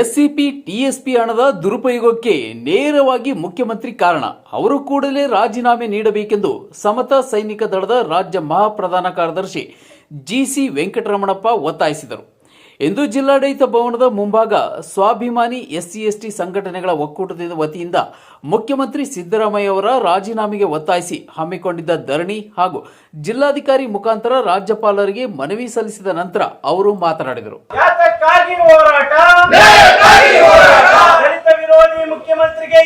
SCP, TSP ಹಣದ ದುರುಪಯೋಗಕ್ಕೆ ನೇರವಾಗಿ ಮುಖ್ಯಮಂತ್ರಿ ಕಾರಣ. ಅವರು ಕೂಡಲೇ ರಾಜೀನಾಮೆ ನೀಡಬೇಕೆಂದು ಸಮತಾ ಸೈನಿಕ ದಳದ ರಾಜ್ಯ ಮಹಾಪ್ರಧಾನ ಕಾರ್ಯದರ್ಶಿ ಜಿಸಿ ವೆಂಕಟರಮಣಪ್ಪ ಒತ್ತಾಯಿಸಿದರು. ಇಂದು ಜಿಲ್ಲಾಡಳಿತ ಭವನದ ಮುಂಭಾಗ ಸ್ವಾಭಿಮಾನಿ ಎಸ್ಸಿ ಎಸ್ಟಿ ಸಂಘಟನೆಗಳ ಒಕ್ಕೂಟದ ವತಿಯಿಂದ ಮುಖ್ಯಮಂತ್ರಿ ಸಿದ್ದರಾಮಯ್ಯ ಅವರ ರಾಜೀನಾಮೆಗೆ ಒತ್ತಾಯಿಸಿ ಹಮ್ಮಿಕೊಂಡಿದ್ದ ಧರಣಿ ಹಾಗೂ ಜಿಲ್ಲಾಧಿಕಾರಿ ಮುಖಾಂತರ ರಾಜ್ಯಪಾಲರಿಗೆ ಮನವಿ ಸಲ್ಲಿಸಿದ ನಂತರ ಅವರು ಮಾತನಾಡಿದರು. ಯಾತಕ್ಕಾಗಿ ಹೋರಾಟ? ದಲಿತ ವಿರೋಧಿ ಮುಖ್ಯಮಂತ್ರಿಗೆ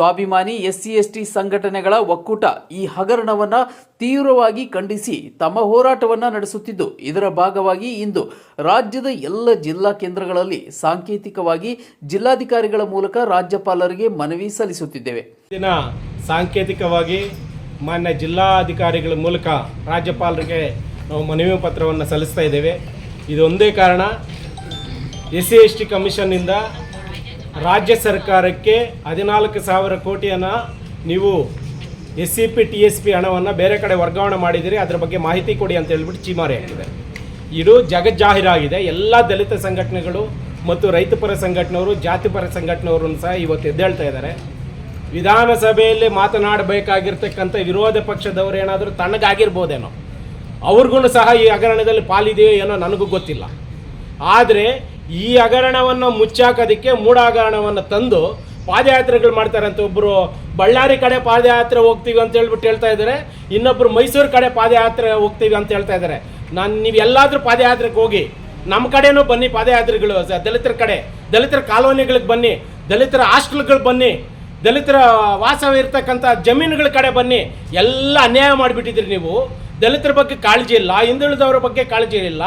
ಸ್ವಾಭಿಮಾನಿ ಎಸ್ಸಿ ಎಸ್ಟಿ ಸಂಘಟನೆಗಳ ಒಕ್ಕೂಟ ಈ ಹಗರಣವನ್ನು ತೀವ್ರವಾಗಿ ಖಂಡಿಸಿ ತಮ್ಮ ಹೋರಾಟವನ್ನು ನಡೆಸುತ್ತಿದ್ದು, ಇದರ ಭಾಗವಾಗಿ ಇಂದು ರಾಜ್ಯದ ಎಲ್ಲ ಜಿಲ್ಲಾ ಕೇಂದ್ರಗಳಲ್ಲಿ ಸಾಂಕೇತಿಕವಾಗಿ ಜಿಲ್ಲಾಧಿಕಾರಿಗಳ ಮೂಲಕ ರಾಜ್ಯಪಾಲರಿಗೆ ಮನವಿ ಸಲ್ಲಿಸುತ್ತಿದ್ದೇವೆ. ದಿನ ಸಾಂಕೇತಿಕವಾಗಿ ಮಾನ್ಯ ಜಿಲ್ಲಾಧಿಕಾರಿಗಳ ಮೂಲಕ ರಾಜ್ಯಪಾಲರಿಗೆ ನಾವು ಮನವಿ ಪತ್ರವನ್ನು ಸಲ್ಲಿಸ್ತಾ ಇದ್ದೇವೆ. ಇದೊಂದೇ ಕಾರಣ ಎಸ್ ಸಿ ಎಸ್ ಟಿ ಕಮಿಷನ್ನಿಂದ ರಾಜ್ಯ ಸರ್ಕಾರಕ್ಕೆ ಹದಿನಾಲ್ಕು ಸಾವಿರ ಕೋಟಿಯನ್ನು ನೀವು S C P, T S P ಹಣವನ್ನು ಬೇರೆ ಕಡೆ ವರ್ಗಾವಣೆ ಮಾಡಿದಿರಿ, ಅದರ ಬಗ್ಗೆ ಮಾಹಿತಿ ಕೊಡಿ ಅಂತ ಹೇಳ್ಬಿಟ್ಟು ಚೀಮಾರಿ ಹಾಕಿದೆ. ಇದು ಜಗಜ್ಜಾಹೀರಾಗಿದೆ ಎಲ್ಲ ದಲಿತ ಸಂಘಟನೆಗಳು ಮತ್ತು ರೈತಪರ ಸಂಘಟನೆಯವರು ಜಾತಿಪರ ಸಂಘಟನೆಯವರು ಸಹ ಇವತ್ತು ಎದ್ದೇಳ್ತಾ ಇದ್ದಾರೆ. ವಿಧಾನಸಭೆಯಲ್ಲಿ ಮಾತನಾಡಬೇಕಾಗಿರ್ತಕ್ಕಂಥ ವಿರೋಧ ಪಕ್ಷದವರು ಏನಾದರೂ ತಣ್ಣಗಾಗಿರ್ಬೋದೇನೋ, ಅವ್ರಿಗೂ ಸಹ ಈ ಹಗರಣದಲ್ಲಿ ಪಾಲಿದೆಯೋ ಏನೋ ನನಗೂ ಗೊತ್ತಿಲ್ಲ. ಆದರೆ ಈ ಹಗರಣವನ್ನು ಮುಚ್ಚಾಕೋದಕ್ಕೆ ಮೂಢ ಹಗರಣವನ್ನು ತಂದು ಪಾದಯಾತ್ರೆಗಳು ಮಾಡ್ತಾರೆ ಅಂತ ಒಬ್ಬರು ಬಳ್ಳಾರಿ ಕಡೆ ಪಾದಯಾತ್ರೆ ಹೋಗ್ತೀವಿ ಅಂತ ಹೇಳ್ಬಿಟ್ಟು ಹೇಳ್ತಾ ಇದ್ದಾರೆ. ಇನ್ನೊಬ್ಬರು ಮೈಸೂರು ಕಡೆ ಪಾದಯಾತ್ರೆ ಹೋಗ್ತೀವಿ ಅಂತ ಹೇಳ್ತಾ ಇದ್ದಾರೆ. ನಾನು ನೀವು ಎಲ್ಲಾದರೂ ಪಾದಯಾತ್ರೆಗೆ ಹೋಗಿ ನಮ್ಮ ಕಡೆನೂ ಬನ್ನಿ ಪಾದಯಾತ್ರೆಗಳು ದಲಿತರ ಕಡೆ, ದಲಿತರ ಕಾಲೋನಿಗಳಿಗೆ ಬನ್ನಿ, ದಲಿತರ ಹಾಸ್ಟೆಲ್ಗಳು ಬನ್ನಿ, ದಲಿತರ ವಾಸವಿರ್ತಕ್ಕಂಥ ಜಮೀನುಗಳ ಕಡೆ ಬನ್ನಿ, ಎಲ್ಲ ಅನ್ಯಾಯ ಮಾಡಿಬಿಟ್ಟಿದ್ರಿ ನೀವು. ದಲಿತರ ಬಗ್ಗೆ ಕಾಳಜಿ ಇಲ್ಲ, ಹಿಂದುಳಿದವರ ಬಗ್ಗೆ ಕಾಳಜಿ ಇಲ್ಲ,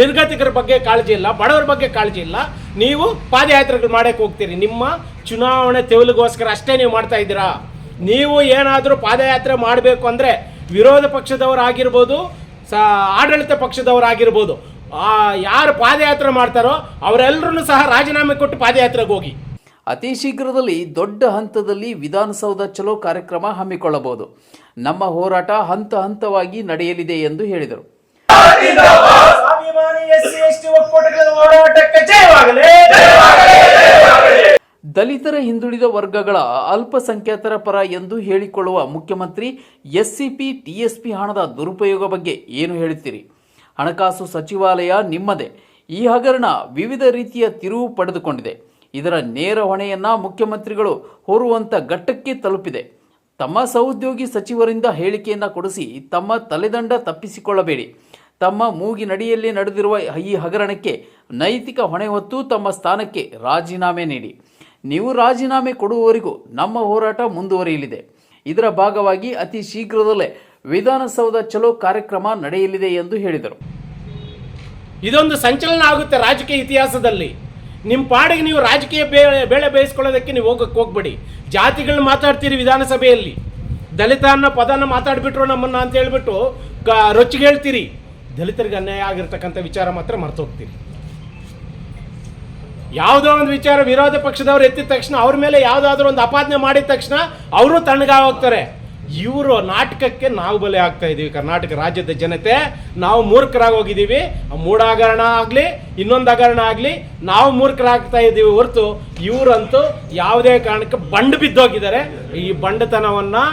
ನಿರ್ಗತಿಕರ ಬಗ್ಗೆ ಕಾಳಜಿ ಇಲ್ಲ, ಬಡವರ ಬಗ್ಗೆ ಕಾಳಜಿ ಇಲ್ಲ. ನೀವು ಪಾದಯಾತ್ರೆಗಳು ಮಾಡೋಕೆ ಹೋಗ್ತೀರಿ. ನಿಮ್ಮ ಚುನಾವಣೆ ತೆವಲಿಗೋಸ್ಕರ ಅಷ್ಟೇ ನೀವು ಮಾಡ್ತಾ ಇದ್ದೀರಾ? ನೀವು ಏನಾದರೂ ಪಾದಯಾತ್ರೆ ಮಾಡಬೇಕು ಅಂದರೆ ವಿರೋಧ ಪಕ್ಷದವರಾಗಿರ್ಬೋದು ಸ, ಆಡಳಿತ ಪಕ್ಷದವರಾಗಿರ್ಬೋದು ಯಾರು ಪಾದಯಾತ್ರೆ ಮಾಡ್ತಾರೋ ಅವರೆಲ್ಲರೂ ಸಹ ರಾಜೀನಾಮೆ ಕೊಟ್ಟು ಪಾದಯಾತ್ರೆಗೆ ಹೋಗಿ. ಅತಿ ಶೀಘ್ರದಲ್ಲಿ ದೊಡ್ಡ ಹಂತದಲ್ಲಿ ವಿಧಾನಸೌಧ ಚಲೋ ಕಾರ್ಯಕ್ರಮ ಹಮ್ಮಿಕೊಳ್ಳಬಹುದು. ನಮ್ಮ ಹೋರಾಟ ಹಂತ ಹಂತವಾಗಿ ನಡೆಯಲಿದೆ ಎಂದು ಹೇಳಿದರು. ದಲಿತರ ಹಿಂದುಳಿದ ವರ್ಗಗಳ ಅಲ್ಪಸಂಖ್ಯಾತರ ಪರ ಎಂದು ಹೇಳಿಕೊಳ್ಳುವ ಮುಖ್ಯಮಂತ್ರಿ ಎಸ್ಸಿಪಿ ಟಿಎಸ್ಪಿ ಹಣದ ದುರುಪಯೋಗ ಬಗ್ಗೆ ಏನು ಹೇಳುತ್ತೀರಿ? ಹಣಕಾಸು ಸಚಿವಾಲಯ ನಿಮ್ಮದೇ. ಈ ಹಗರಣ ವಿವಿಧ ರೀತಿಯ ತಿರುವು ಪಡೆದುಕೊಂಡಿದೆ. ಇದರ ನೇರ ಹೊಣೆಯನ್ನ ಮುಖ್ಯಮಂತ್ರಿಗಳು ಹೊರುವಂತ ಘಟ್ಟಕ್ಕೆ ತಲುಪಿದೆ. ತಮ್ಮ ಸಹೋದ್ಯೋಗಿ ಸಚಿವರಿಂದ ಹೇಳಿಕೆಯನ್ನ ಕೊಡಿಸಿ ತಮ್ಮ ತಲೆದಂಡ ತಪ್ಪಿಸಿಕೊಳ್ಳಬೇಡಿ. ತಮ್ಮ ಮೂಗಿನಡಿಯಲ್ಲಿ ನಡೆದಿರುವ ಈ ಹಗರಣಕ್ಕೆ ನೈತಿಕ ಹೊಣೆ ಹೊತ್ತು ತಮ್ಮ ಸ್ಥಾನಕ್ಕೆ ರಾಜೀನಾಮೆ ನೀಡಿ. ನೀವು ರಾಜೀನಾಮೆ ಕೊಡುವವರೆಗೂ ನಮ್ಮ ಹೋರಾಟ ಮುಂದುವರಿಯಲಿದೆ. ಇದರ ಭಾಗವಾಗಿ ಅತಿ ಶೀಘ್ರದಲ್ಲೇ ವಿಧಾನಸೌಧ ಚಲೋ ಕಾರ್ಯಕ್ರಮ ನಡೆಯಲಿದೆ ಎಂದು ಹೇಳಿದರು. ಇದೊಂದು ಸಂಚಲನ ಆಗುತ್ತೆ ರಾಜಕೀಯ ಇತಿಹಾಸದಲ್ಲಿ. ನಿಮ್ಮ ಪಾಡಿಗೆ ನೀವು ರಾಜಕೀಯ ಬೇಳೆ ಬೇಳೆ ಬೇಯಿಸ್ಕೊಳ್ಳೋದಕ್ಕೆ ನೀವು ಹೋಗಕ್ಕೆ ಹೋಗ್ಬೇಡಿ. ಜಾತಿಗಳನ್ನ ಮಾತಾಡ್ತೀರಿ ವಿಧಾನಸಭೆಯಲ್ಲಿ. ದಲಿತ ಅನ್ನೋ ಪದನ ಮಾತಾಡಿಬಿಟ್ರು ನಮ್ಮನ್ನು ಅಂತ ಹೇಳ್ಬಿಟ್ಟು ಕ ರೊಚ್ಚಿಗೆ ಹೇಳ್ತೀರಿ. ದಲಿತರಿಗೆ ಅನ್ಯಾಯ ಆಗಿರ್ತಕ್ಕಂಥ ವಿಚಾರ ಮಾತ್ರ ಮರ್ತೋಗ್ತೀರಿ. ಯಾವುದೋ ಒಂದು ವಿಚಾರ ವಿರೋಧ ಪಕ್ಷದವ್ರು ಎತ್ತಿದ ತಕ್ಷಣ ಅವ್ರ ಮೇಲೆ ಯಾವುದಾದ್ರೂ ಒಂದು ಅಪಾದನೆ ಮಾಡಿದ ತಕ್ಷಣ ಅವರು ತಣ್ಣಗಾಗಿ ಹೋಗ್ತಾರೆ. ಇವರು ನಾಟಕಕ್ಕೆ ನಾವು ಬಲೆ ಆಗ್ತಾ ಇದ್ದೀವಿ ಕರ್ನಾಟಕ ರಾಜ್ಯದ ಜನತೆ, ನಾವು ಮೂರ್ಖರಾಗಿ ಹೋಗಿದ್ದೀವಿ. ಆ ಮೂಡಾಗರಣ ಆಗಲಿ, ಇನ್ನೊಂದು ಹಗರಣ ಆಗಲಿ, ನಾವು ಮೂರ್ಖರಾಗ್ತಾ ಇದ್ದೀವಿ ಹೊರತು ಇವರಂತೂ ಯಾವುದೇ ಕಾರಣಕ್ಕೆ ಬಂಡ್ ಬಿದ್ದೋಗಿದ್ದಾರೆ. ಈ ಬಂಡತನವನ್ನು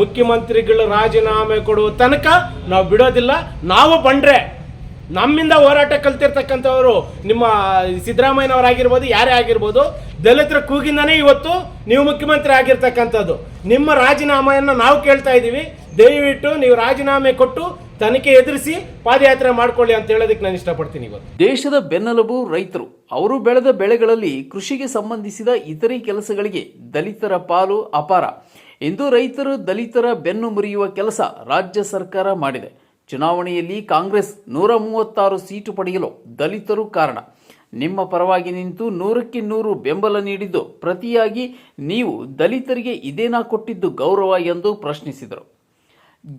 ಮುಖ್ಯಮಂತ್ರಿಗಳು ರಾಜೀನಾಮೆ ಕೊಡುವ ತನಕ ನಾವು ಬಿಡೋದಿಲ್ಲ. ನಾವು ಬಂಡ್ರೆ ನಮ್ಮಿಂದ ಹೋರಾಟ ಕಲ್ತಿರ್ತಕ್ಕಂಥವರು ನಿಮ್ಮ ಸಿದ್ದರಾಮಯ್ಯನವರಾಗಿರ್ಬೋದು, ಯಾರೇ ಆಗಿರ್ಬೋದು, ದಲಿತರ ಕೂಗಿಂದನೇ ಇವತ್ತು ನೀವು ಮುಖ್ಯಮಂತ್ರಿ ಆಗಿರ್ತಕ್ಕಂಥದ್ದು. ನಿಮ್ಮ ರಾಜೀನಾಮೆಯನ್ನು ನಾವು ಕೇಳ್ತಾ ಇದ್ದೀವಿ. ದಯವಿಟ್ಟು ನೀವು ರಾಜೀನಾಮೆ ಕೊಟ್ಟು ತನಿಖೆ ಎದುರಿಸಿ ಪಾದಯಾತ್ರೆ ಮಾಡ್ಕೊಳ್ಳಿ ಅಂತ ಹೇಳೋದಕ್ಕೆ ನಾನು ಇಷ್ಟಪಡ್ತೀನಿ ಇವತ್ತು. ದೇಶದ ಬೆನ್ನೆಲುಬು ರೈತರು, ಅವರು ಬೆಳೆದ ಬೆಳೆಗಳಲ್ಲಿ ಕೃಷಿಗೆ ಸಂಬಂಧಿಸಿದ ಇತರೆ ಕೆಲಸಗಳಿಗೆ ದಲಿತರ ಪಾಲು ಅಪಾರ. ಇಂದು ರೈತರು ದಲಿತರ ಬೆನ್ನು ಮುರಿಯುವ ಕೆಲಸ ರಾಜ್ಯ ಸರ್ಕಾರ ಮಾಡಿದೆ. ಚುನಾವಣೆಯಲ್ಲಿ ಕಾಂಗ್ರೆಸ್ ನೂರ ಮೂವತ್ತಾರು ಸೀಟು ಪಡೆಯಲು ದಲಿತರು ಕಾರಣ. ನಿಮ್ಮ ಪರವಾಗಿ ನಿಂತು ನೂರಕ್ಕೆ ನೂರು ಬೆಂಬಲ ನೀಡಿದ್ದು ಪ್ರತಿಯಾಗಿ ನೀವು ದಲಿತರಿಗೆ ಇದೇನಾ ಕೊಟ್ಟಿದ್ದು ಗೌರವ ಎಂದು ಪ್ರಶ್ನಿಸಿದರು.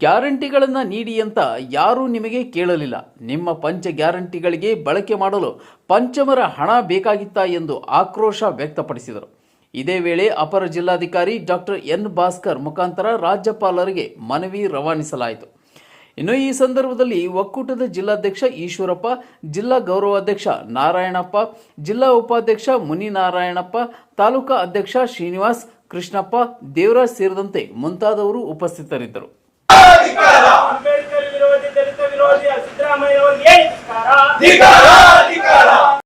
ಗ್ಯಾರಂಟಿಗಳನ್ನು ನೀಡಿ ಅಂತ ಯಾರೂ ನಿಮಗೆ ಕೇಳಲಿಲ್ಲ. ನಿಮ್ಮ ಪಂಚ ಗ್ಯಾರಂಟಿಗಳಿಗೆ ಬಳಕೆ ಮಾಡಲು ಪಂಚಮರ ಹಣ ಬೇಕಾಗಿತ್ತಾ ಎಂದು ಆಕ್ರೋಶ ವ್ಯಕ್ತಪಡಿಸಿದರು. ಇದೇ ವೇಳೆ ಅಪರ ಜಿಲ್ಲಾಧಿಕಾರಿ ಡಾಕ್ಟರ್ ಎನ್ ಭಾಸ್ಕರ್ ಮುಖಾಂತರ ರಾಜ್ಯಪಾಲರಿಗೆ ಮನವಿ ರವಾನಿಸಲಾಯಿತು. ಇನ್ನು ಈ ಸಂದರ್ಭದಲ್ಲಿ ಒಕ್ಕೂಟದ ಜಿಲ್ಲಾಧ್ಯಕ್ಷ ಈಶ್ವರಪ್ಪ ಜಿಲ್ಲಾ ಗೌರವಾಧ್ಯಕ್ಷ ನಾರಾಯಣಪ್ಪ ಜಿಲ್ಲಾ ಉಪಾಧ್ಯಕ್ಷ ಮುನಿನಾರಾಯಣಪ್ಪ ತಾಲೂಕಾ ಅಧ್ಯಕ್ಷ ಶ್ರೀನಿವಾಸ್ ಕೃಷ್ಣಪ್ಪ ದೇವರಾಜ್ ಸೇರಿದಂತೆ ಮುಂತಾದವರು ಉಪಸ್ಥಿತರಿದ್ದರು. ಅಂಬೇಡ್ಕರ್ ವಿರೋಧಿ ದಲಿತ ವಿರೋಧಿ ಸಿದ್ದರಾಮಯ್ಯ